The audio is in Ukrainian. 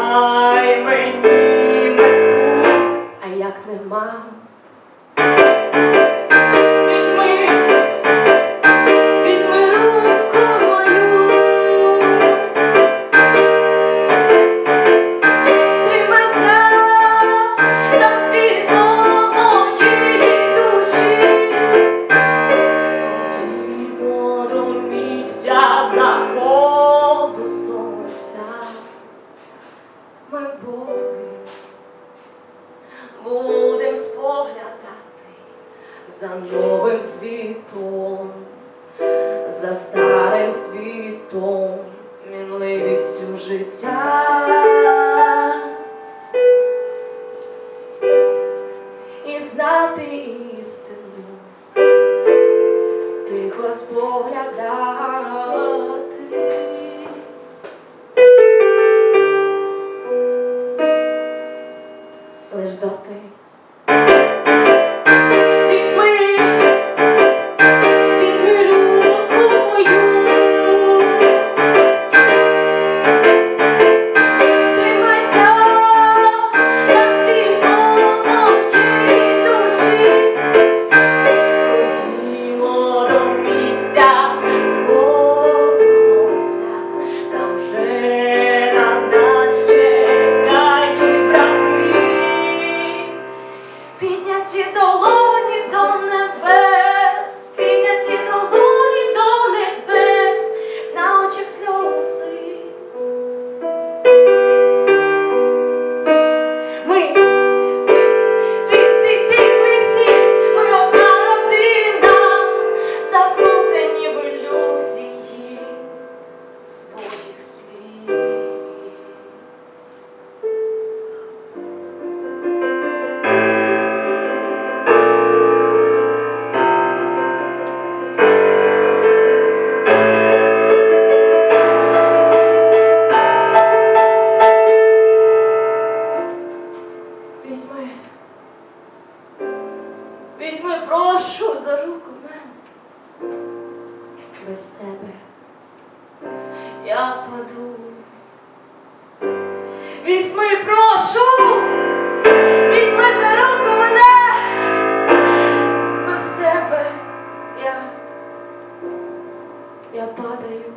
дай мені мету. А як нема, за новим світом, за старим світом, мінливістю життя. І знати істину, тихо споглядав. без тебе, я впаду. Візьми, прошу, візьми за руку мене, без тебе я, я падаю.